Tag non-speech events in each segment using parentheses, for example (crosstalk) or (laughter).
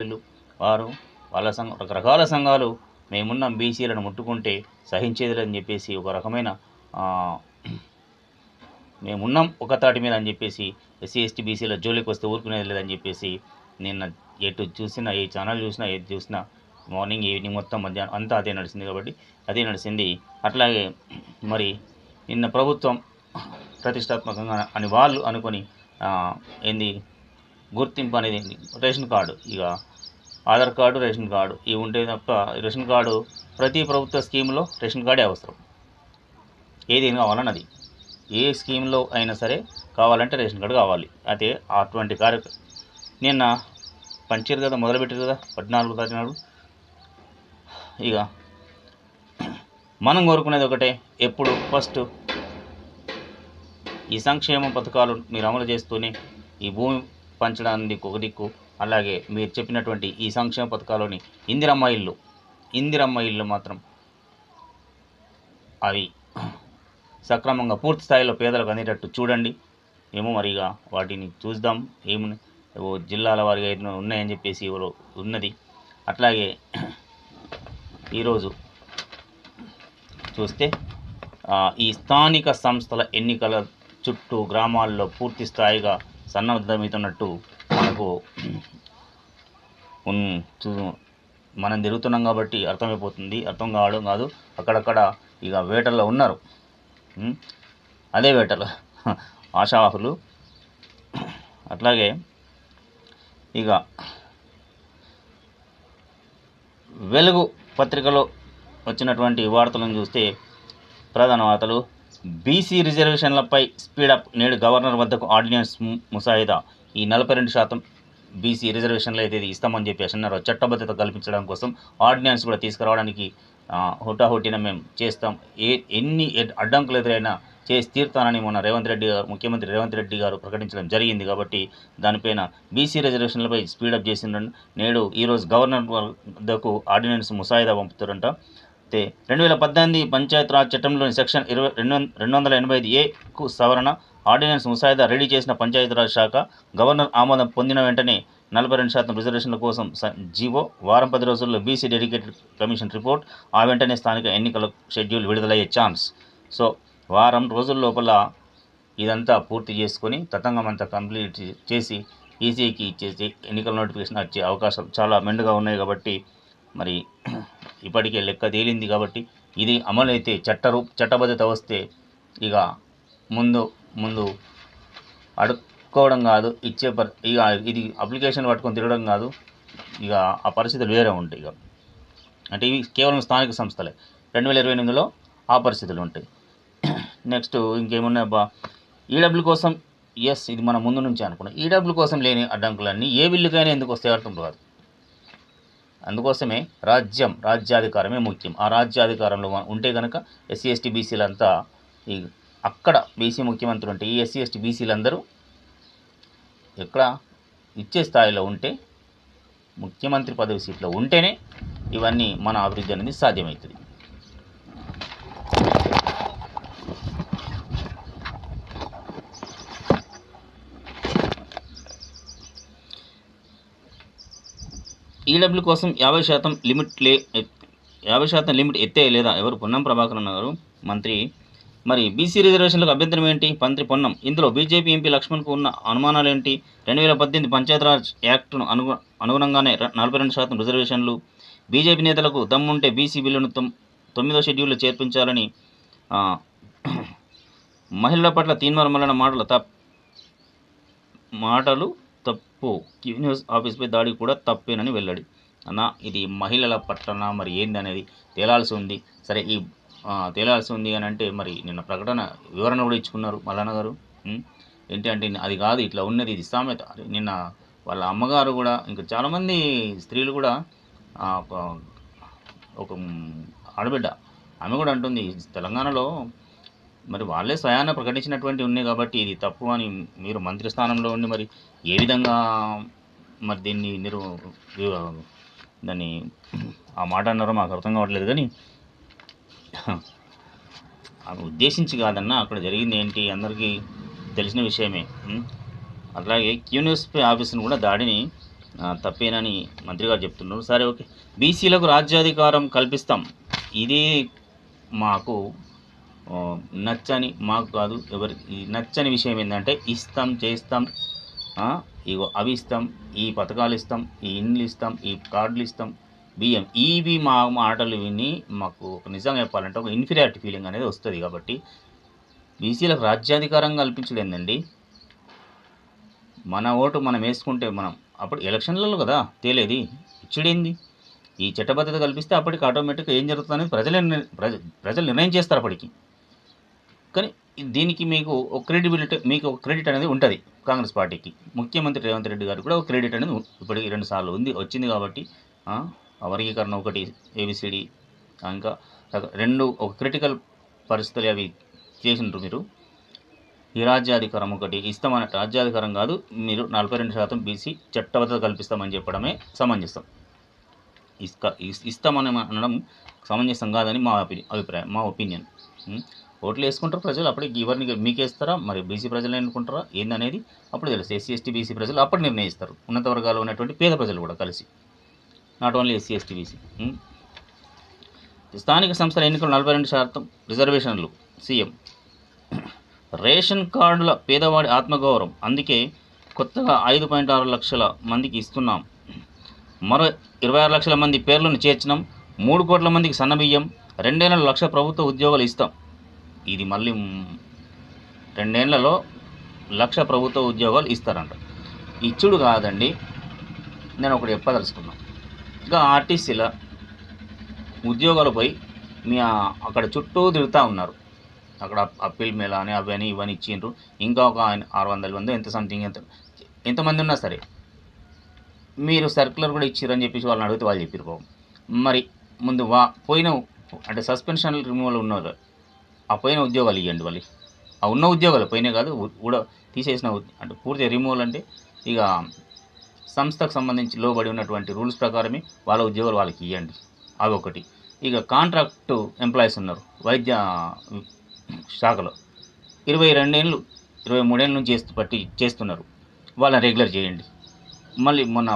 వీళ్ళు వారు వాళ్ళ సంఘ రకరకాల సంఘాలు మేమున్న బీసీలను ముట్టుకుంటే సహించేది లేదని చెప్పేసి ఒక రకమైన మేమున్నాం ఒక తాటి మీద అని చెప్పేసి ఎస్సీ ఎస్టీ బీసీల జోలికి వస్తే ఊరుకునేది లేదని చెప్పేసి నిన్న ఎటు చూసినా ఏ ఛానల్ చూసినా ఏది చూసినా మార్నింగ్ ఈవినింగ్ మొత్తం మధ్యాహ్నం అంతా అదే నడిచింది కాబట్టి అదే నడిచింది అట్లాగే మరి నిన్న ప్రభుత్వం ప్రతిష్టాత్మకంగా అని వాళ్ళు అనుకొని ఏంది గుర్తింపు అనేది రేషన్ కార్డు ఇక ఆధార్ కార్డు రేషన్ కార్డు ఇవి ఉంటే తప్ప రేషన్ కార్డు ప్రతి ప్రభుత్వ స్కీమ్లో రేషన్ కార్డే అవసరం. ఏది కావాలన్నది. ఏ స్కీమ్లో అయినా సరే కావాలంటే రేషన్ కార్డు కావాలి. అయితే అటువంటి కార్య నిన్న పంచారు కదా మొదలుపెట్టారు కదా పద్నాలుగు తారీఖు నాడు ఇక మనం కోరుకునేది ఒకటే ఎప్పుడు ఫస్ట్ ఈ సంక్షేమ పథకాలు మీరు అమలు చేస్తూనే ఈ భూమి పంచడానికి ఒక దిక్కు అలాగే మీరు చెప్పినటువంటి ఈ సంక్షేమ పథకాల్లోని ఇందిరమ్మ ఇల్లు. ఇందిరమ్మ ఇల్లు మాత్రం అవి సక్రమంగా పూర్తి స్థాయిలో పేదలకు అందేటట్టు చూడండి. ఏమో మరిగా వాటిని చూద్దాం. ఏమి ఓ జిల్లాల వారిగా ఏదైనా ఉన్నాయని చెప్పేసి ఎవరో ఉన్నది. అట్లాగే ఈరోజు చూస్తే ఈ స్థానిక సంస్థల ఎన్నికల చుట్టూ గ్రామాల్లో పూర్తి స్థాయిగా సన్నద్ధమవుతున్నట్టు మనకు చూ- మనం తిరుగుతున్నాం కాబట్టి అర్థమైపోతుంది. అర్థం కావడం కాదు. అక్కడక్కడ ఇక వేటల్లో ఉన్నారు. అదే వేటలు. (laughs) ఆశావాహులు. అట్లాగే ఇక వెలుగు పత్రికలో వచ్చినటువంటి వార్తలను చూస్తే ప్రధాన వార్తలు. బీసీ రిజర్వేషన్లపై స్పీడప్ నేడు గవర్నర్ వద్దకు ఆర్డినెన్స్ ము- ముసాయిదా. ఈ నలభై రెండు శాతం బీసీ రిజర్వేషన్లు అయితే ఇది ఇస్తామని చెప్పేసి అన్నారు. చట్టబద్ధత కల్పించడం కోసం ఆర్డినెన్స్ కూడా తీసుకురావడానికి హుటాహుటిన మేము చేస్తాం. ఏ ఎన్ని అడ్డంకులు ఎదురైనా చేసి తీరుతానని మొన్న రేవంత్ రెడ్డి గారు ముఖ్యమంత్రి రేవంత్ రెడ్డి గారు ప్రకటించడం జరిగింది కాబట్టి దానిపైన బీసీ రిజర్వేషన్లపై స్పీడప్ చేసిండ్రు నేడు ఈరోజు గవర్నర్ వద్దకు ఆర్డినెన్స్ ముసాయిదా పంపుతారంట. అయితే రెండు వేల పద్దెనిమిది పంచాయత్ రాజ్ చట్టంలోని సెక్షన్ ఇరవై రెండు రెండు వందల ఎనభై ఐదు ఏకు సవరణ ఆర్డినెన్స్ ముసాయిదా రెడీ చేసిన పంచాయతీరాజ్ శాఖ గవర్నర్ ఆమోదం పొందిన వెంటనే నలభై రెండు శాతం రిజర్వేషన్ల కోసం జీవో వారం పది రోజుల్లో బీసీ డెడికేటెడ్ కమిషన్ రిపోర్ట్ ఆ వెంటనే స్థానిక ఎన్నికల షెడ్యూల్ విడుదలయ్యే ఛాన్స్. సో వారం రోజుల లోపల ఇదంతా పూర్తి చేసుకొని తతంగం అంతా కంప్లీట్ చేసి ఈసీకి ఇచ్చేసి ఎన్నికల నోటిఫికేషన్ వచ్చే అవకాశాలు చాలా మెండుగా ఉన్నాయి కాబట్టి మరి (clears throat) ఇప్పటికే లెక్క తేలింది కాబట్టి ఇది అమలైతే చట్టరూ చట్టబద్ధత వస్తే ఇక ముందు ముందు అడుక్కోవడం కాదు ఇచ్చే పరి ఇక ఇది అప్లికేషన్ పట్టుకొని తిరగడం కాదు ఇక ఆ పరిస్థితులు వేరే ఉంటాయి ఇక. అంటే ఇవి కేవలం స్థానిక సంస్థలే. రెండు వేల ఇరవై ఎనిమిదిలో ఆ పరిస్థితులు ఉంటాయి. (clears throat) నెక్స్ట్ ఇంకేమున్నాయి అబ్బా? ఈడబ్ల్యూ కోసం ఎస్ ఇది మనం ముందు నుంచి అనుకున్నాం. ఈడబ్ల్యూ కోసం లేని అడ్డంకులన్నీ ఏ బిల్లుకైనా ఎందుకు వస్తే అర్థం కాదు. అందుకోసమే రాజ్యం రాజ్యాధికారమే ముఖ్యం. ఆ రాజ్యాధికారంలో ఉంటే కనుక ఎస్సీ ఎస్టీ బీసీలంతా ఈ అక్కడ బీసీ ముఖ్యమంత్రులు ఉంటే ఈ ఎస్సీ ఎస్టీ బీసీలందరూ ఎక్కడ ఇచ్చే స్థాయిలో ఉంటే ముఖ్యమంత్రి పదవి సీట్లో ఉంటేనే ఇవన్నీ మన అభివృద్ధి అనేది సాధ్యమవుతుంది. ఈడబ్ల్యూ కోసం యాభై శాతం లిమిట్ లే యాభై శాతం లిమిట్ ఎత్తే లేదా? ఎవరు? పొన్నం ప్రభాకర్ అన్నారు మంత్రి. మరి బీసీ రిజర్వేషన్లకు అభ్యంతరం ఏంటి? మంత్రి పొన్నం. ఇందులో బీజేపీ ఎంపీ లక్ష్మణ్కు ఉన్న అనుమానాలు ఏంటి రెండు వేల పద్దెనిమిది పంచాయతీరాజ్ యాక్ట్ను అనుగు అనుగుణంగానే నలభై రెండు శాతం రిజర్వేషన్లు. బీజేపీ నేతలకు దమ్ముంటే బీసీ బిల్లును తొమ్మిదో షెడ్యూల్లో చేర్పించాలని మహిళల పట్ల తీన్మార్మలన మాటలు తప్ మాటలు తప్పు. క్యూ న్యూస్ ఆఫీస్పై దాడి కూడా తప్పేనని వెల్లడి. అన్న ఇది మహిళల పట్లన మరి ఏంది అనేది తేలాల్సి ఉంది. సరే ఈ తేలాల్సి ఉంది అని అంటే మరి నిన్న ప్రకటన వివరణ కూడా ఇచ్చుకున్నారు మల్లన్న గారు. ఏంటి అంటే అది కాదు ఇట్లా ఉన్నది ఇది సామెత. నిన్న వాళ్ళ అమ్మగారు కూడా ఇంకా చాలామంది స్త్రీలు కూడా ఒక ఆడబిడ్డ. ఆమె కూడా అంటుంది తెలంగాణలో మరి వాళ్ళే స్వయాన ప్రకటించినటువంటి ఉన్నాయి కాబట్టి ఇది తప్పు అని మీరు మంత్రి స్థానంలో ఉండి మరి ఏ విధంగా మరి దీన్ని మీరు దాన్ని ఆ మాట అన్నారో మాకు అర్థం కావట్లేదు కానీ ఆమె ఉద్దేశించి కాదన్నా అక్కడ జరిగింది ఏంటి అందరికీ తెలిసిన విషయమే. అలాగే క్యూనివర్సిటీ క్యూన్యూస్ కూడా దాడిని తప్పేనని మంత్రి గారు చెప్తున్నారు. సరే ఓకే. బీసీలకు రాజ్యాధికారం కల్పిస్తాం. ఇది మాకు నచ్చని మాకు కాదు ఎవరి నచ్చని విషయం ఏంటంటే ఇస్తాం చేస్తాం ఇగో అవి ఇస్తాం ఈ పథకాలు ఇస్తాం ఈ ఇండ్లు ఇస్తాం ఈ కార్డులు ఇస్తాం బియ్యం. ఇవి మా మాటలు విని మాకు ఒక నిజంగా చెప్పాలంటే ఒక ఇన్ఫీరియారిటీ ఫీలింగ్ అనేది వస్తుంది కాబట్టి బీసీలకు రాజ్యాధికారం కల్పించలేదండి మన ఓటు మనం వేసుకుంటే మనం అప్పుడు ఎలక్షన్లలో కదా తేలేది ఇచ్చుడేంది? ఈ చట్టబద్ధత కల్పిస్తే అప్పటికి ఆటోమేటిక్గా ఏం జరుగుతుంది అనేది ప్రజలే ప్రజలు నిర్ణయం చేస్తారు అప్పటికి. కానీ దీనికి మీకు ఒక క్రెడిబిలిటీ మీకు ఒక క్రెడిట్ అనేది ఉంటుంది కాంగ్రెస్ పార్టీకి. ముఖ్యమంత్రి రేవంత్ రెడ్డి గారు కూడా ఒక క్రెడిట్ అనేది ఇప్పటికి రెండు సార్లు ఉంది వచ్చింది కాబట్టి వర్గీకరణ ఒకటి ఏబిసిడి ఇంకా రెండు ఒక క్రిటికల్ పరిస్థితులు అవి చేసిండ్రు మీరు. ఈ రాజ్యాధికారం ఒకటి ఇస్తామని రాజ్యాధికారం కాదు మీరు నలభై రెండు శాతం బీసీ చట్టబద్ధత కల్పిస్తామని చెప్పడమే సమంజసం. ఇస్క ఇస్- ఇస్తామని అనడం సమంజసం కాదని మా అభి అభిప్రాయం మా ఒపీనియన్. ఓట్లు వేసుకుంటారు ప్రజలు అప్పటికి ఎవరిని మీకేస్తారా మరి బీసీ ప్రజలు ఎన్నుకుంటారా? ఏందనేది? అప్పుడు తెలుసు ఎస్సీ ఎస్టీ బీసీ ప్రజలు అప్పుడు నిర్ణయిస్తారు. ఉన్నత వర్గాల్లో ఉన్నటువంటి పేద ప్రజలు కూడా కలిసి. Not only SC ST BC. స్థానిక సంస్థల ఎన్నికలు నలభై రెండు శాతం రిజర్వేషన్లు. సీఎం. రేషన్ కార్డుల పేదవాడి ఆత్మగౌరవం. అందుకే కొత్తగా ఐదు పాయింట్ ఆరు లక్షల మందికి ఇస్తున్నాం. మరో ఇరవై ఆరు లక్షల మంది పేర్లను చేర్చినాం. మూడు కోట్ల మందికి సన్నబియ్యం రెండేళ్ళ లక్ష ప్రభుత్వ ఉద్యోగాలు ఇస్తాం. ఇది మళ్ళీ రెండేళ్ళలో లక్ష ప్రభుత్వ ఉద్యోగాలు ఇస్తారంట. ఇచ్చుడు కాదండి నేను ఒకటి చెప్పదలుచుకున్నాను ఇంకా ఆర్టీసీల ఉద్యోగాలు పోయి మీ అక్కడ చుట్టూ తిరుగుతూ ఉన్నారు. అక్కడ అప్పీల్ మేళ అని అవని ఇవని ఇచ్చిండ్రు. ఇంకా ఒక ఆరు వందల మంది ఎంత సంథింగ్ ఎంత ఎంతమంది ఉన్నా సరే మీరు సర్కులర్ కూడా ఇచ్చిర్రు చెప్పేసి వాళ్ళని అడిగితే వాళ్ళు చెప్పారు పాపం. మరి ముందు వా పోయిన అంటే సస్పెన్షన్ రిమూవల్ ఉన్నారు ఆ పోయిన ఉద్యోగాలు ఇవ్వండి మళ్ళీ. ఆ ఉన్న ఉద్యోగాలు పోయినా కాదు కూడా తీసేసిన అంటే పూర్తి రిమూవల్ అంటే ఇక సంస్థకు సంబంధించి లోబడి ఉన్నటువంటి రూల్స్ ప్రకారమే వాళ్ళ ఉద్యోగాలు వాళ్ళకి ఇవ్వండి అవి ఒకటి. ఇక కాంట్రాక్టు ఎంప్లాయీస్ ఉన్నారు వైద్య శాఖలో. ఇరవై రెండేళ్ళు ఇరవై మూడేళ్ళ నుంచి చేస్తూ పట్టి చేస్తున్నారు. వాళ్ళని రెగ్యులర్ చేయండి. మళ్ళీ మొన్న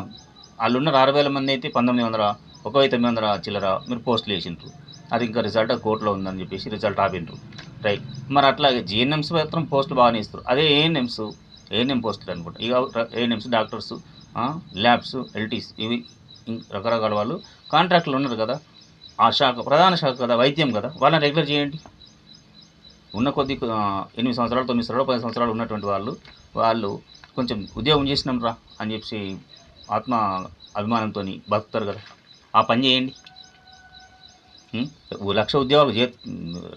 వాళ్ళు ఉన్నారు ఆరు వేల మంది అయితే పంతొమ్మిది వందల ఒక వెయ్యి తొమ్మిది వందల చిల్లర మీరు పోస్టులు వేసిండ్రు. అది ఇంకా రిజల్ట్ కోర్టులో ఉందని చెప్పేసి రిజల్ట్ ఆపిండ్రు రైట్ మరి అట్లాగే జిఎన్ఎంస్ మాత్రం పోస్టులు బాగానే ఇస్తారు. అదే ఏఎన్ఎంస్ ఏఎన్ఎం పోస్టులు అనుకుంటా. ఇక ఏఎన్ఎంస్ డాక్టర్స్ ల్యాబ్స్ ఎల్టీస్ ఇవి రకరకాల వాళ్ళు కాంట్రాక్టులు ఉన్నారు కదా. ఆ శాఖ ప్రధాన శాఖ కదా వైద్యం కదా. వాళ్ళని రెగ్యులర్ చేయండి. ఉన్న కొద్ది ఎనిమిది సంవత్సరాలు తొమ్మిది సంవత్సరాలు పది సంవత్సరాలు ఉన్నటువంటి వాళ్ళు వాళ్ళు కొంచెం ఉద్యోగం చేసినాం రా అని చెప్పి ఆత్మ అభిమానంతో బతుకుతారు కదా. ఆ పని చేయండి. లక్ష ఉద్యోగాలు చే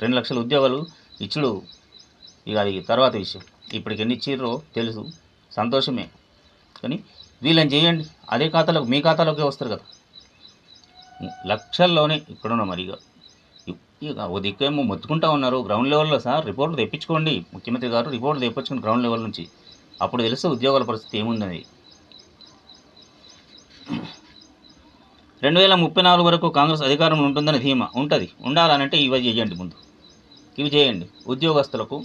రెండు లక్షల ఉద్యోగాలు ఇచ్చుడు. ఇక అది తర్వాత విషయం. ఇప్పటికి ఎన్ని ఇచ్చిర్రో తెలుసు. సంతోషమే. కానీ వీళ్ళని చేయండి. అదే ఖాతాలోకి మీ ఖాతాలోకే వస్తారు కదా. లక్షల్లోనే ఇక్కడున్న మరి ఇక. ఇక దిక్కేమో మొత్తుకుంటా ఉన్నారు. గ్రౌండ్ లెవెల్లో సార్ రిపోర్ట్లు తెప్పించుకోండి. ముఖ్యమంత్రి గారు రిపోర్ట్లు తెప్పించుకోండి గ్రౌండ్ లెవెల్ నుంచి. అప్పుడు తెలుసు ఉద్యోగాల పరిస్థితి ఏముందనేది. రెండు వేల ముప్పై నాలుగు వరకు కాంగ్రెస్ అధికారంలో ఉంటుందని ధీమా. ఉంటుంది. ఉండాలనంటే ఇవి చేయండి ముందు. ఇవి చేయండి. ఉద్యోగస్తులకు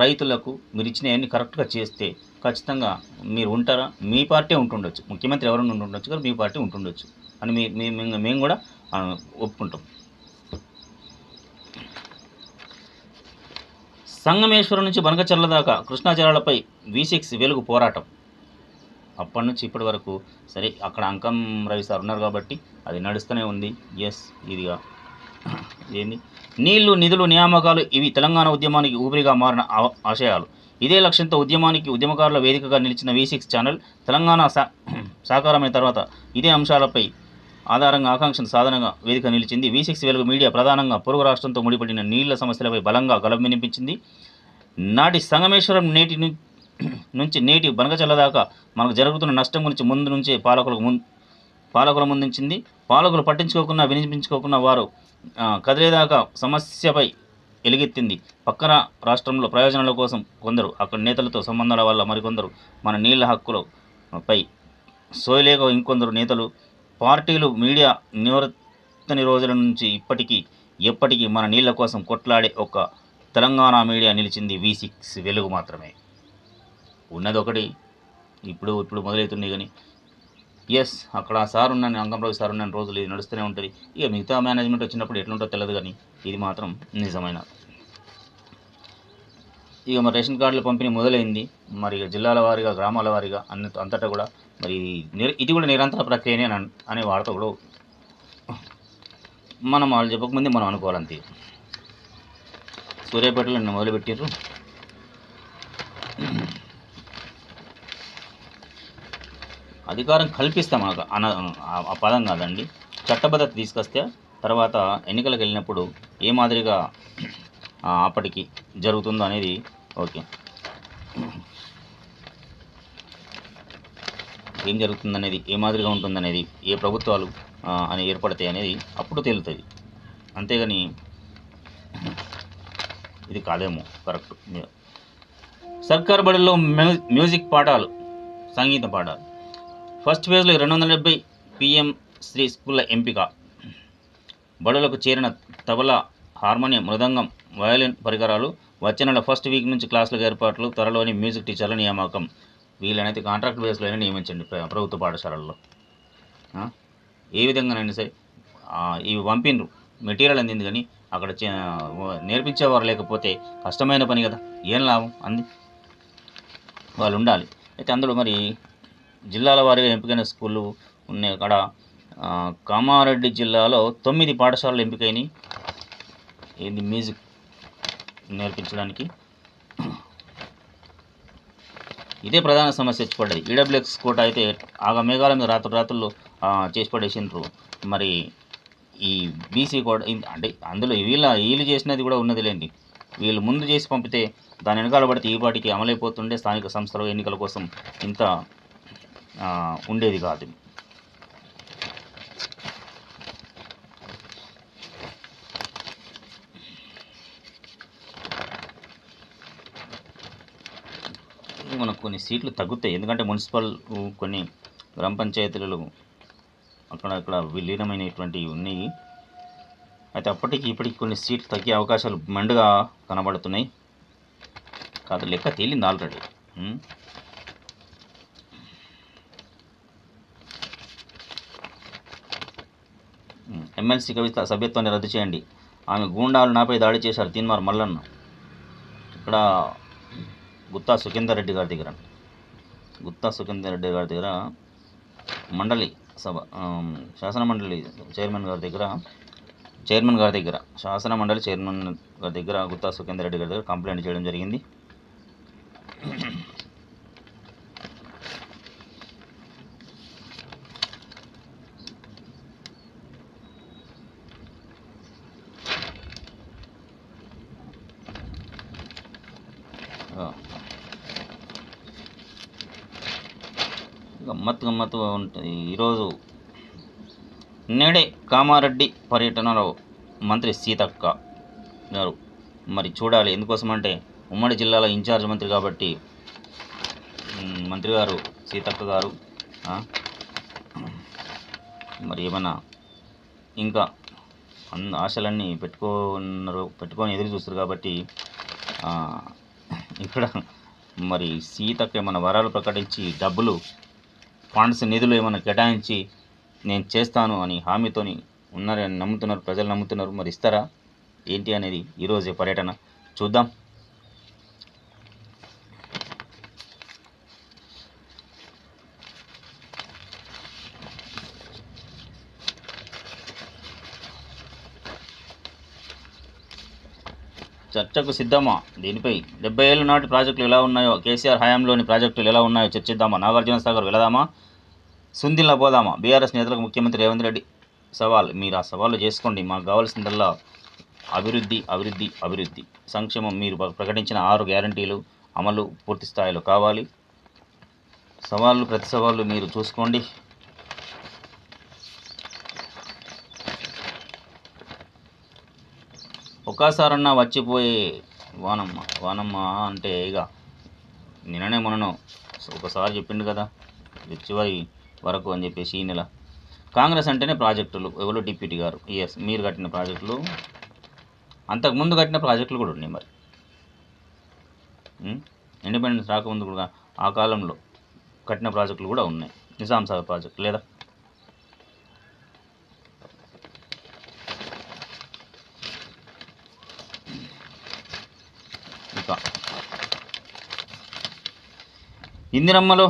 రైతులకు మీరు ఇచ్చినవన్నీ కరెక్ట్గా చేస్తే ఖచ్చితంగా మీరు ఉంటారా? మీ పార్టీ ఉంటుండొచ్చు. ముఖ్యమంత్రి ఎవరైనా ఉంటుండొచ్చు కానీ మీ పార్టీ ఉంటుండొచ్చు అని మీ మేము మేము కూడా ఒప్పుకుంటాం. సంగమేశ్వరం నుంచి బనకచర్ల దాకా కృష్ణాచరాలపై వి సిక్స్ వెలుగు పోరాటం. అప్పటి నుంచి ఇప్పటి వరకు సరే అక్కడ అంకం రవి సార్ ఉన్నారు కాబట్టి అది నడుస్తూనే ఉంది. ఎస్ ఇదిగా. ఏంది? నీళ్ళు నిధులు నియామకాలు ఇవి తెలంగాణ ఉద్యమానికి ఊపిరిగా మారిన ఆశయాలు. ఇదే లక్ష్యంతో ఉద్యమానికి ఉద్యమకారుల వేదికగా నిలిచిన వి సిక్స్ ఛానల్ తెలంగాణ సా సాకారమైన తర్వాత ఇదే అంశాలపై ఆధారంగా ఆకాంక్షను సాధనగా వేదిక నిలిచింది. వి సిక్స్ వెలుగు మీడియా ప్రధానంగా పొరుగు రాష్ట్రంతో ముడిపడిన నీళ్ళ సమస్యలపై బలంగా గలం వినిపించింది నాటి సంగమేశ్వరం నేటి (clears throat) నుంచి నేటి బనగచల్లదాకా మనకు జరుగుతున్న నష్టం గురించి ముందు నుంచే పాలకులకు ముందు పాలకుల ముందుంచింది పాలకులు పట్టించుకోకుండా వినిపించుకోకుండా వారు కదిలేదాకా సమస్యపై ఎలుగెత్తింది. పక్కన రాష్ట్రంలో ప్రయోజనాల కోసం కొందరు అక్కడ నేతలతో సంబంధాల వల్ల మరికొందరు మన నీళ్ళ హక్కులపై సోయలేక ఇంకొందరు నేతలు పార్టీలు మీడియా నివర్తని రోజుల నుంచి ఇప్పటికీ ఎప్పటికీ మన నీళ్ళ కోసం కొట్లాడే ఒక తెలంగాణ మీడియా నిలిచింది. వి సిక్స్ వెలుగు మాత్రమే. ఉన్నది ఒకటి ఇప్పుడు ఇప్పుడు మొదలవుతున్నాయి కానీ. ఎస్ అక్కడ ఆ సార్ ఉన్నాను అంగంరావు సార్ ఉన్నాను రోజులు ఇది నడుస్తూనే ఉంటుంది. ఇక మిగతా మేనేజ్మెంట్ వచ్చినప్పుడు ఎట్లుంటో తెలియదు కానీ ఇది మాత్రం నిజమైన. ఇక మరి రేషన్ కార్డుల పంపిణీ మొదలైంది. మరి ఇక జిల్లాల వారీగా గ్రామాల వారీగా అన్ని అంతటా కూడా మరి ఇది కూడా నిరంతర ప్రక్రియనే అనే వార్త కూడా మనం వాళ్ళు చెప్పకముందే మనం అనుకోవాలంతే. సూర్యాపేటలో నిన్న మొదలుపెట్టారు అధికారం కల్పిస్తాం మనకు అన ఆ- పదం కాదండి. చట్టబద్ధత తీసుకొస్తే తర్వాత ఎన్నికలకు వెళ్ళినప్పుడు ఏ మాదిరిగా అప్పటికి జరుగుతుందో అనేది ఓకే. ఏం జరుగుతుందనేది ఏ మాదిరిగా ఉంటుందనేది ఏ ప్రభుత్వాలు అని ఏర్పడతాయి అనేది అప్పుడు తేలుతుంది. అంతేగాని ఇది కాదేమో కరెక్ట్. సర్కార్ బడిలో మ్యూ మ్యూజిక్ పాఠాలు సంగీత పాఠాలు. ఫస్ట్ ఫేజ్లో రెండు వందల డెబ్బై పిఎం శ్రీ స్కూళ్ళ ఎంపిక. బడులకు చేరిన తబలా హార్మోనియం మృదంగం వయలిన్ పరికరాలు వచ్చే నెల ఫస్ట్ వీక్ నుంచి క్లాసులకు ఏర్పాట్లు త్వరలోని మ్యూజిక్ టీచర్ల నియామకం. వీళ్ళనైతే కాంట్రాక్ట్ బేస్లో అయినా నియమించండి ప్రభుత్వ పాఠశాలల్లో. ఏ విధంగానైనా సరే ఇవి పంపిండ్రు మెటీరియల్ అందింది కానీ అక్కడ చే- నేర్పించేవారు లేకపోతే కష్టమైన పని కదా. ఏం లాభం? అంది. వాళ్ళు ఉండాలి అయితే అందులో మరి జిల్లాల వారీగా ఎంపికైన స్కూళ్ళు ఉన్నాయి అక్కడ. కామారెడ్డి జిల్లాలో తొమ్మిది పాఠశాలలు ఎంపికైనవి ఇది మ్యూజిక్ నేర్పించడానికి? ఇదే ప్రధాన సమస్య వచ్చి పడ్డది ఈడబ్ల్యూఎక్స్ కోట అయితే ఆగ మేఘాల మీద రాత్రి రాత్రులు చేసి పడేసిండ్రు మరి ఈ బీసీ కోట అంటే అందులో వీళ్ళ వీళ్ళు చేసినది కూడా ఉన్నది లేండి వీళ్ళు ముందు చేసి పంపితే దాని వెనకాల పడితే ఈ పాటికి అమలైపోతుండే స్థానిక సంస్థల ఎన్నికల కోసం ఇంత ఉండేది కాదు. మనకు కొన్ని సీట్లు తగ్గుతాయి. ఎందుకంటే మున్సిపల్ కొన్ని గ్రామ పంచాయతీలలో అక్కడ అక్కడ విలీనమైనటువంటివి ఉన్నాయి. అయితే అప్పటికి ఇప్పటికి కొన్ని సీట్లు తగ్గే అవకాశాలు మెండుగా కనబడుతున్నాయి. కాదు లెక్క తేలింది ఆల్రెడీ ఎమ్మెల్సీ కవిత సభ్యత్వాన్ని రద్దు చేయండి. ఆమె గూండాలు నాపై దాడి చేశారు తీన్మార్ మల్లన్న. ఇక్కడ గుత్తా సుఖేందర్ రెడ్డి గారి దగ్గర. గుత్తా సుఖేందర్ రెడ్డి గారి దగ్గర మండలి సభ శాసన మండలి చైర్మన్ గారి దగ్గర చైర్మన్ గారి దగ్గర శాసన మండలి చైర్మన్ గారి దగ్గర గుత్తా సుఖేందర్ రెడ్డి గారి దగ్గర కంప్లైంట్ చేయడం జరిగింది. గమ్మత్తు గమ్మత్తు ఉంటుంది ఈరోజు నేడే కామారెడ్డి పర్యటనలో మంత్రి సీతక్క గారు. మరి చూడాలి ఎందుకోసమంటే ఉమ్మడి జిల్లాల ఇన్ఛార్జ్ మంత్రి కాబట్టి మంత్రి గారు సీతక్క గారు మరి ఏమైనా ఇంకా అంద ఆశలన్నీ పెట్టుకున్నారు పెట్టుకొని ఎదురు చూస్తారు కాబట్టి ఇక్కడ మరి సీతకు ఏమైనా వరాలు ప్రకటించి డబ్బులు ఫండ్స్ నిధులు ఏమైనా కేటాయించి నేను చేస్తాను అని హామీతోని ఉన్నారని నమ్ముతున్నారు ప్రజలు నమ్ముతున్నారు. మరి ఇస్తారా? ఏంటి అనేది ఈరోజే పర్యటన. చూద్దాం. చర్చకు సిద్ధమా? దీనిపై డెబ్బై ఏళ్ళ నాటి ప్రాజెక్టులు ఎలా ఉన్నాయో కేసీఆర్ హయాంలోని ప్రాజెక్టులు ఎలా ఉన్నాయో చర్చిద్దామా? నాగార్జున సాగర్ వెళదామా? సుందిల్లా పోదామా? బీఆర్ఎస్ నేతలకు ముఖ్యమంత్రి రేవంత్ రెడ్డి సవాల్. మీరు ఆ సవాళ్ళు చేసుకోండి. మాకు కావాల్సిందల్లా అభివృద్ధి అభివృద్ధి అభివృద్ధి. సంక్షేమం మీరు ప్రకటించిన ఆరు గ్యారంటీలు అమలు పూర్తి స్థాయిలో కావాలి. సవాళ్ళు ప్రతి సవాళ్ళు మీరు చూసుకోండి. ఒక్కసారన్నా వచ్చిపోయే వానమ్మ వానమ్మ అంటే ఇక నిన్ననే మొన్నను ఒకసారి చెప్పిండు కదా ఇది చివరి వరకు అని చెప్పేసి ఈ నెల. కాంగ్రెస్ అంటేనే ప్రాజెక్టులు ఎవరు డిప్యూటీ గారు? ఎస్ మీరు కట్టిన ప్రాజెక్టులు అంతకుముందు కట్టిన ప్రాజెక్టులు కూడా ఉన్నాయి మరి. ఇండిపెండెన్స్ రాకముందు కూడా ఆ కాలంలో కట్టిన ప్రాజెక్టులు కూడా ఉన్నాయి. నిజాం సాగర్ ప్రాజెక్ట్ లేదా ఇంకా ఇందిరమ్మలో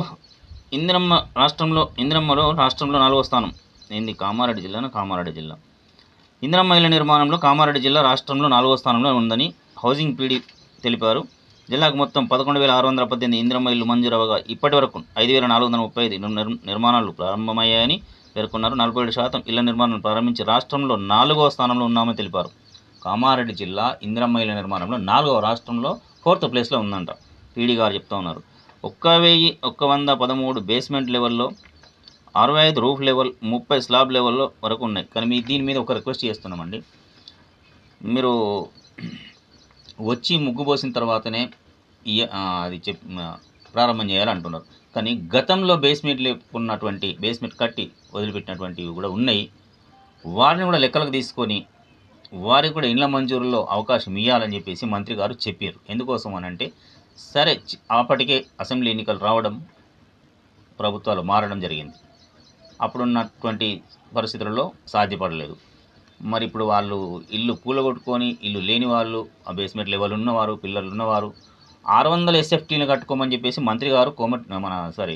ఇందిరమ్మ రాష్ట్రంలో ఇందిరమ్మలో రాష్ట్రంలో నాలుగో స్థానం. ఏంది? కామారెడ్డి జిల్లాను? కామారెడ్డి జిల్లా. ఇందిరమ్మ ఇళ్ళ నిర్మాణంలో కామారెడ్డి జిల్లా రాష్ట్రంలో నాలుగో స్థానంలో ఉందని హౌసింగ్ పీడీ తెలిపారు. జిల్లాకు మొత్తం పదకొండు వేల ఆరు వందల పద్దెనిమిది ఇందిరమ్మ ఇల్లు మంజూరవగా ఇప్పటి వరకు ఐదు వేల నాలుగు వందల ముప్పై ఐదు నిర్మాణాలు ప్రారంభమయ్యాయని పేర్కొన్నారు. నలభై ఏడు శాతం ఇళ్ళ నిర్మాణం ప్రారంభించి రాష్ట్రంలో నాలుగవ స్థానంలో ఉన్నామని తెలిపారు. కామారెడ్డి జిల్లా ఇందిరమ్మ ఇళ్ళ నిర్మాణంలో నాలుగవ రాష్ట్రంలో ఫోర్త్ ప్లేస్లో ఉందంట. పీడీ గారు చెప్తా ఉన్నారు. ఒక్క వెయ్యి ఒక్క వంద పదమూడు బేస్మెంట్ లెవెల్లో అరవై ఐదు రూఫ్ లెవెల్ ముప్పై స్లాబ్ లెవెల్లో వరకు ఉన్నాయి. కానీ మీ దీని మీద ఒక రిక్వెస్ట్ చేస్తున్నామండి. మీరు వచ్చి ముగ్గు పోసిన తర్వాతనే అది చెప్ ప్రారంభం చేయాలంటున్నారు. కానీ గతంలో బేస్మెంట్ ఉన్నటువంటి బేస్మెంట్ కట్టి వదిలిపెట్టినటువంటివి కూడా ఉన్నాయి. వారిని కూడా లెక్కలకు తీసుకొని వారికి కూడా ఇండ్ల మంజూరులో అవకాశం ఇవ్వాలని చెప్పేసి మంత్రి గారు చెప్పారు. ఎందుకోసం అని అంటే సరే అప్పటికే అసెంబ్లీ ఎన్నికలు రావడం ప్రభుత్వాలు మారడం జరిగింది. అప్పుడున్నటువంటి పరిస్థితులలో సాధ్యపడలేదు. మరి ఇప్పుడు వాళ్ళు ఇల్లు కూలగొట్టుకొని ఇల్లు లేని వాళ్ళు ఆ బేస్మెంట్ లెవెల్ ఉన్నవారు పిల్లలు ఉన్నవారు ఆరు వందల ఎస్ఎఫ్టీని కట్టుకోమని చెప్పేసి మంత్రి గారు కోమట్ మన సారీ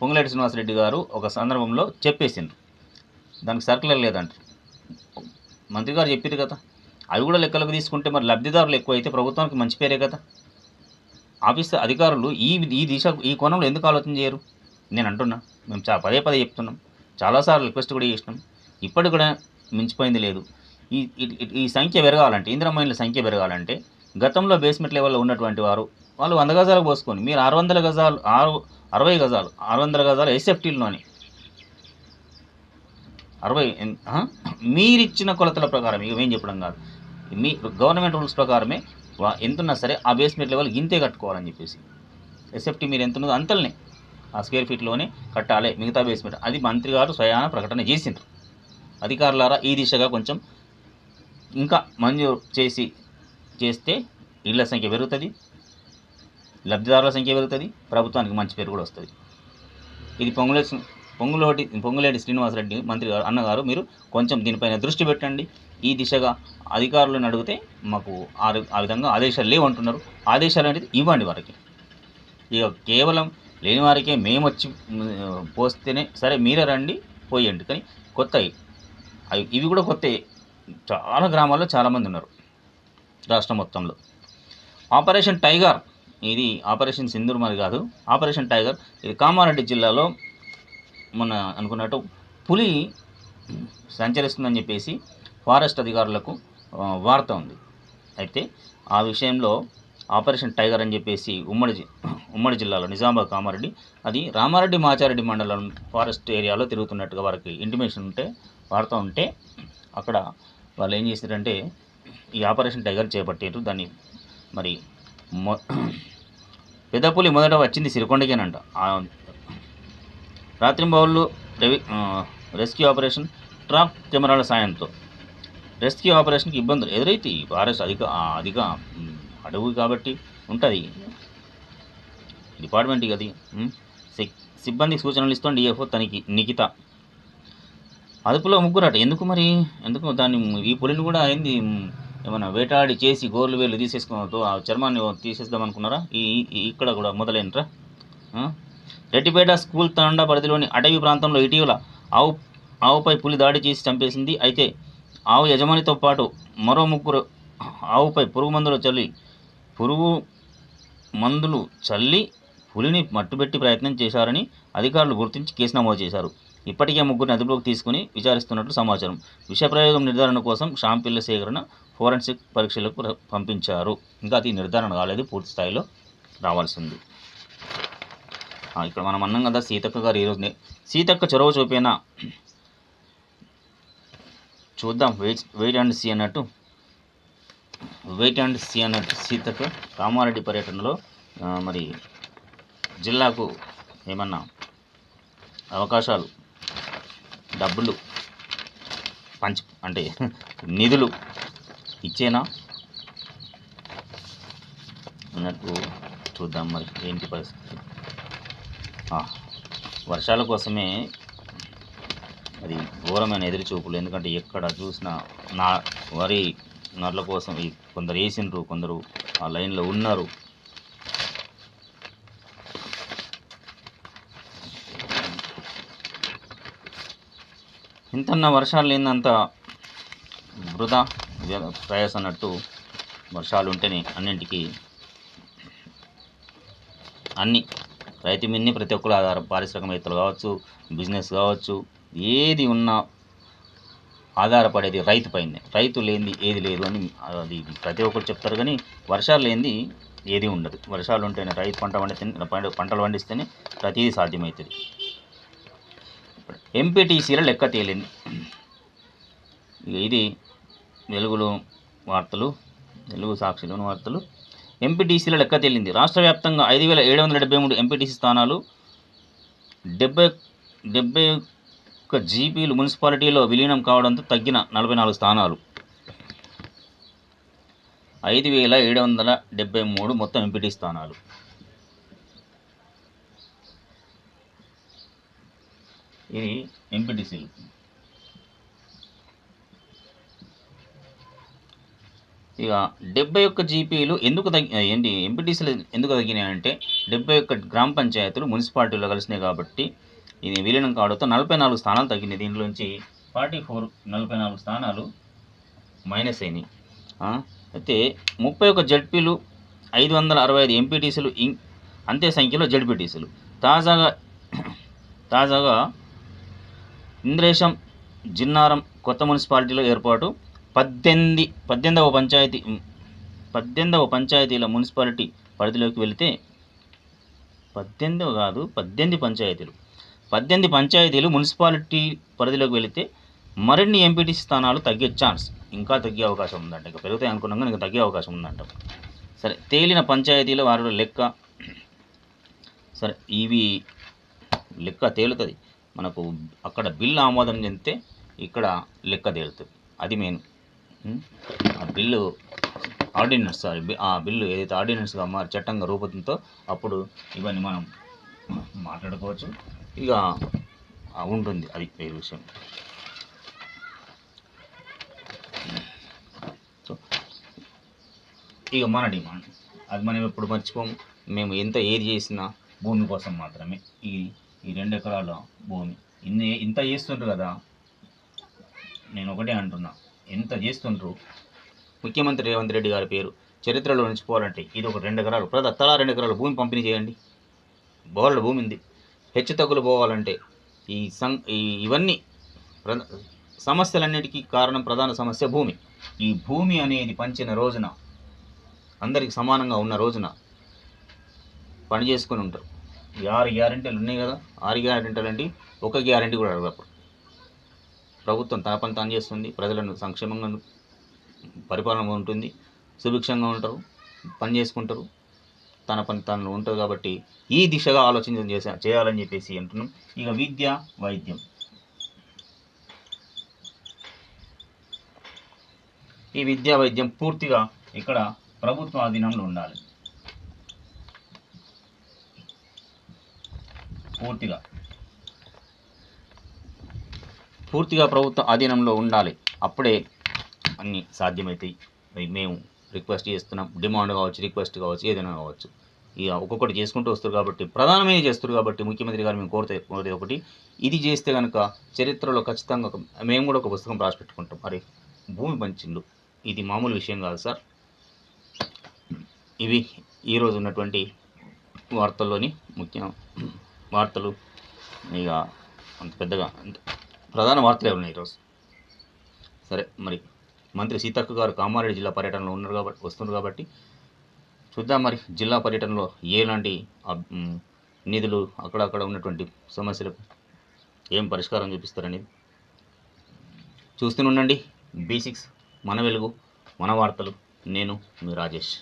పొంగులేటి శ్రీనివాసరెడ్డి గారు ఒక సందర్భంలో చెప్పేసింది దానికి సర్కులర్ లేదంట మంత్రి గారు చెప్పారు కదా. అవి కూడా లెక్కలకు తీసుకుంటే మరి లబ్ధిదారులు ఎక్కువైతే ప్రభుత్వానికి మంచి పేరే కదా. ఆఫీస్ అధికారులు ఈ ఈ దిశ ఈ కోణంలో ఎందుకు ఆలోచన చేయరు? నేను అంటున్నా. మేము చా పదే పదే చెప్తున్నాం. చాలాసార్లు రిక్వెస్ట్ కూడా చేసినాం. ఇప్పటికి కూడా మించిపోయింది లేదు. ఈ ఈ- సంఖ్య పెరగాలంటే ఇంద్రమైన్ల సంఖ్య పెరగాలంటే గతంలో బేస్మెంట్ లెవెల్లో ఉన్నటువంటి వారు వాళ్ళు వంద గజాలకు పోసుకొని మీరు ఆరు వందల గజాలు ఆరు అరవై గజాలు ఆరు వందల గజాలు ఎస్ఎఫ్టీలోని అరవై మీరిచ్చిన కొలతల ప్రకారం ఇక ఏం చెప్పడం కాదు. మీ గవర్నమెంట్ రూల్స్ ప్రకారమే ఎంత ఎంతున్నా సరే ఆ బేస్మెంట్ లెవెల్ ఇంతే కట్టుకోవాలని చెప్పేసి. ఎస్ఎఫ్టీ మీరు ఎంత ఉన్నదో అంతలనే ఆ స్క్వేర్ ఫీట్లోనే కట్టాలి మిగతా బేస్మెంట్ అది మంత్రి గారు స్వయాన ప్రకటన చేసిండ్రు. అధికారులారా ఈ దిశగా కొంచెం ఇంకా మంజూరు చేసి చేస్తే ఇళ్ళ సంఖ్య పెరుగుతుంది లబ్ధిదారుల సంఖ్య పెరుగుతుంది ప్రభుత్వానికి మంచి పేరు కూడా వస్తుంది. ఇది పొంగులేటి పొంగులోటి పొంగులేటి శ్రీనివాసరెడ్డి మంత్రి గారు అన్నగారు మీరు కొంచెం దీనిపైన దృష్టి పెట్టండి. ఈ దిశగా అధికారులను అడిగితే మాకు ఆ ఆ విధంగా ఆదేశాలు లేవంటున్నారు ఆదేశాలు అనేది ఇవ్వండి వారికి. ఇక కేవలం లేని వారికే మేము వచ్చి పోస్తేనే సరే మీరే రండి పోయండి. కానీ కొత్తవి. అవి ఇవి కూడా కొత్త. చాలా గ్రామాల్లో చాలామంది ఉన్నారు రాష్ట్రం మొత్తంలో. ఆపరేషన్ టైగర్ ఇది ఆపరేషన్ సింధూర్ మరి కాదు. ఆపరేషన్ టైగర్ ఇది కామారెడ్డి జిల్లాలో మొన్న అనుకున్నట్టు పులి సంచరిస్తుందని చెప్పేసి ఫారెస్ట్ అధికారులకు వార్త ఉంది. అయితే ఆ విషయంలో ఆపరేషన్ టైగర్ అని చెప్పేసి ఉమ్మడి ఉమ్మడి జిల్లాలో నిజామాబాద్ కామారెడ్డి అది రామారెడ్డి మాచారెడ్డి మండలం ఫారెస్ట్ ఏరియాలో తిరుగుతున్నట్టుగా వారికి ఇంటిమేషన్ ఉంటే వార్త ఉంటే అక్కడ వాళ్ళు ఏం చేశారంటే ఈ ఆపరేషన్ టైగర్ చేపట్టారు దాన్ని మరి మొ పెద్దపులి మొదట వచ్చింది సిరికొండకేనంట. రాత్రింబౌళ్ళు రెవి రెస్క్యూ ఆపరేషన్ ట్రాప్ కెమెరాల సాయంతో. రెస్క్యూ ఆపరేషన్కి ఇబ్బందులు ఎదురైతే ఫారెస్ట్ అధిక అధిక అడవి కాబట్టి ఉంటుంది. డిపార్ట్మెంట్ అది ఉమ్, సిబ్బందికి సూచనలు ఇస్తాం డిఎఫ్ఓ తనికి నిఖిత. అదుపులో ముగ్గురట. ఎందుకు మరి? ఎందుకు దాన్ని ఈ పులిని కూడా ఏంది ఏమైనా వేటాడి చేసి గోర్లు వేలు తీసేసుకో ఆ చర్మాన్ని తీసేద్దాం అనుకున్నారా? ఈ ఇక్కడ కూడా మొదలైనరా రెడ్డిపేట స్కూల్ తండా పరిధిలోని అటవీ ప్రాంతంలో ఇటీవల ఆవు ఆవుపై పులి దాడి చేసి చంపేసింది. అయితే ఆవు యజమానితో పాటు మరో ముగ్గురు ఆవుపై పురుగు మందులు చల్లి పురుగు మందులు చల్లి పులిని మట్టుబెట్టి ప్రయత్నం చేశారని అధికారులు గుర్తించి కేసు నమోదు చేశారు. ఇప్పటికే ముగ్గురిని అదుపులోకి తీసుకుని విచారిస్తున్నట్లు సమాచారం. విష ప్రయోగం నిర్ధారణ కోసం షాంపిల్ల సేకరణ ఫోరెన్సిక్ పరీక్షలకు పంపించారు. ఇంకా అది నిర్ధారణ కాలేదు. పూర్తి స్థాయిలో రావాల్సి ఉంది ఇక్కడ మనం అన్నం కదా సీతక్క గారు ఈరోజు సీతక్క చొరవ చూపిన? చూద్దాం. వెయిట్ వెయిట్ అండ్ సీ అన్నట్టు. వెయిట్ అండ్ సీ అన్నట్టు సీతకు కామారెడ్డి పర్యటనలో మరి జిల్లాకు ఏమన్నా అవకాశాలు డబ్బులు పంచ్ అంటే (laughs) నిధులు ఇచ్చేనా? అన్నట్టు చూద్దాం మరి ఏంటి పరిస్థితి. వర్షాల కోసమే అది ఘోరమైన ఎదురుచూపులు. ఎందుకంటే ఎక్కడ చూసినా నా వరి నర్ల కోసం ఈ కొందరు వేసిండ్రు కొందరు ఆ లైన్లో ఉన్నారు. ఇంతన్న వర్షాలు లేనంత వృధా ప్రయాస అన్నట్టు వర్షాలు ఉంటేనే అన్నింటికి అన్ని రైతు మీదనే ప్రతి ఒక్కరు ఆధారం పారిశ్రామికవేత్తలు కావచ్చు బిజినెస్ కావచ్చు ఏది ఉన్నా ఆధారపడేది రైతు పైనే. రైతు లేనిది ఏది లేదు అని అది ప్రతి ఒక్కరు చెప్తారు కానీ వర్షాలు లేనిది ఏది ఉండదు. వర్షాలు ఉంటేనే రైతు పంట పండితేనే పంట- పంటలు పండిస్తేనే ప్రతిదీ సాధ్యమవుతుంది. ఎంపీటీసీల లెక్క తేలింది. ఇది వెలుగులో వార్తలు తెలుగు సాక్షిలోని వార్తలు. ఎంపీటీసీల లెక్క తేలింది. రాష్ట్ర వ్యాప్తంగా ఐదు వేల ఏడు వందల డెబ్బై మూడు ఎంపీటీసీ స్థానాలు డెబ్బై డెబ్బై ఒక్క జీపీలు మున్సిపాలిటీలో విలీనం కావడంతో తగ్గిన నలభై నాలుగు స్థానాలు. ఐదు వేల ఏడు వందల డెబ్బై మూడు మొత్తం ఎంపీటీ స్థానాలు. ఇది ఎంపీటీసీలు ఇక డెబ్బై ఒక్క జీపీలు ఎందుకు తగ్గి ఏంటి ఎంపీటీసీలు ఎందుకు తగ్గినాయంటే డెబ్బై ఒక్క గ్రామ పంచాయతీలు మున్సిపాలిటీలో కలిసినాయి కాబట్టి ఇది విలీనం కావడంతో నలభై నాలుగు స్థానాలు తగ్గినాయి దీంట్లోంచి ఫార్టీ ఫోర్ నలభై నాలుగు స్థానాలు మైనస్ అయినాయి. అయితే ముప్పై ఒక జడ్పీలు ఐదు వందల అరవై ఐదు ఎంపీటీసీలు ఇం అంతే సంఖ్యలో జడ్పీటీసీలు. తాజాగా తాజాగా ఇంద్రేశం జిన్నారం కొత్త మున్సిపాలిటీలో ఏర్పాటు. పద్దెనిమిది పద్దెనిమిదవ పంచాయతీ పద్దెనిమిదవ పంచాయతీల మున్సిపాలిటీ పరిధిలోకి వెళితే పద్దెనిమిదవ కాదు పద్దెనిమిది పంచాయతీలు. పద్దెనిమిది పంచాయతీలు మున్సిపాలిటీ పరిధిలోకి వెళితే మరిన్ని ఎంపీటీ స్థానాలు తగ్గే ఛాన్స్ ఇంకా తగ్గే అవకాశం ఉందంట. ఇంకా పెరుగుతాయి అనుకున్నాం కానీ ఇంకా తగ్గే అవకాశం ఉందంట. సరే తేలిన పంచాయతీల వారు లెక్క. సరే ఇవి లెక్క తేలుతుంది. మనకు అక్కడ బిల్లు ఆమోదం చెందితే ఇక్కడ లెక్క తేలుతుంది. అది మెయిన్. ఆ బిల్లు ఆర్డినెన్స్ సారీ ఆ బిల్లు ఏదైతే ఆర్డినెన్స్గా మారి చట్టంగా రూపొందుతుందో అప్పుడు ఇవన్నీ మనం మాట్లాడుకోవచ్చు. ఇక ఉంటుంది అది వేరే విషయం. సో ఇక మన డిమాండ్. అది మనం ఎప్పుడు మర్చిపోము. మేము ఎంత ఏది చేసినా భూమి కోసం మాత్రమే. ఈ ఈ రెండు ఎకరాల భూమి. ఇన్ని ఇంత చేస్తుండ్రు కదా. నేను ఒకటే అంటున్నా. ఎంత చేస్తుండ్రు? ముఖ్యమంత్రి రేవంత్ రెడ్డి గారి పేరు. చరిత్రలో నిలిచిపోవాలంటే ఇది ఒక రెండు ఎకరాలు. ప్రతి తలా రెండు ఎకరాలు భూమి పంపిణీ చేయండి. బోర్ల భూమి ఉంది. హెచ్చు తగ్గులు పోవాలంటే ఈ సం ఈ ఇవన్నీ ప్ర సమస్యలన్నిటికీ కారణం ప్రధాన సమస్య భూమి. ఈ భూమి అనేది పంచిన రోజున అందరికి సమానంగా ఉన్న రోజున పని చేసుకొని ఉంటారు. ఈ ఆరు గ్యారెంటీలు ఉన్నాయి కదా ఆరు గ్యారెంటీలు అంటే ఒక గ్యారెంటీ కూడా అడగప్పుడు ప్రభుత్వం తన పని తాను చేస్తుంది ప్రజలను సంక్షేమంగా పరిపాలన ఉంటుంది సుభిక్షంగా ఉంటారు పని చేసుకుంటారు. తన పని తనలో ఉంటుంది కాబట్టి ఈ దిశగా ఆలోచన చేసా చేయాలని చెప్పేసి అంటున్నాం. ఇక విద్య వైద్యం. ఈ విద్యా వైద్యం పూర్తిగా ఇక్కడ ప్రభుత్వ ఆధీనంలో ఉండాలి. పూర్తిగా. పూర్తిగా ప్రభుత్వ ఆధీనంలో ఉండాలి. అప్పుడే అన్నీ సాధ్యమవుతాయి మేము రిక్వెస్ట్ చేస్తున్నాం. డిమాండ్ కావచ్చు రిక్వెస్ట్ కావచ్చు ఏదైనా కావచ్చు. ఇక ఒక్కొక్కటి చేసుకుంటూ వస్తారు కాబట్టి ప్రధానమైన చేస్తారు కాబట్టి ముఖ్యమంత్రి గారు మేము కోరితే కోరేది ఒకటి. ఇది చేస్తే కనుక చరిత్రలో ఖచ్చితంగా మేము కూడా ఒక పుస్తకం రాసి పెట్టుకుంటాం మరి భూమి పంచిండు. ఇది మామూలు విషయం కాదు సార్. ఇవి ఈరోజు ఉన్నటువంటి వార్తల్లోని ముఖ్య వార్తలు. ఇక అంత పెద్దగా అంత ప్రధాన వార్తలే ఉన్నాయి ఈరోజు. సరే మరి మంత్రి సీతక్క గారు కామారెడ్డి జిల్లా పర్యటనలో ఉన్నారు కాబట్టి వస్తున్నారు కాబట్టి చూద్దాం మరి జిల్లా పర్యటనలో ఏలాంటి నిధులు అక్కడక్కడ ఉన్నటువంటి సమస్యలకు ఏం పరిష్కారం చూపిస్తారనేది చూస్తూనే ఉండండి. బీ సిక్స్ మన వెలుగు మన వార్తలు. నేను మీ రాజేష్.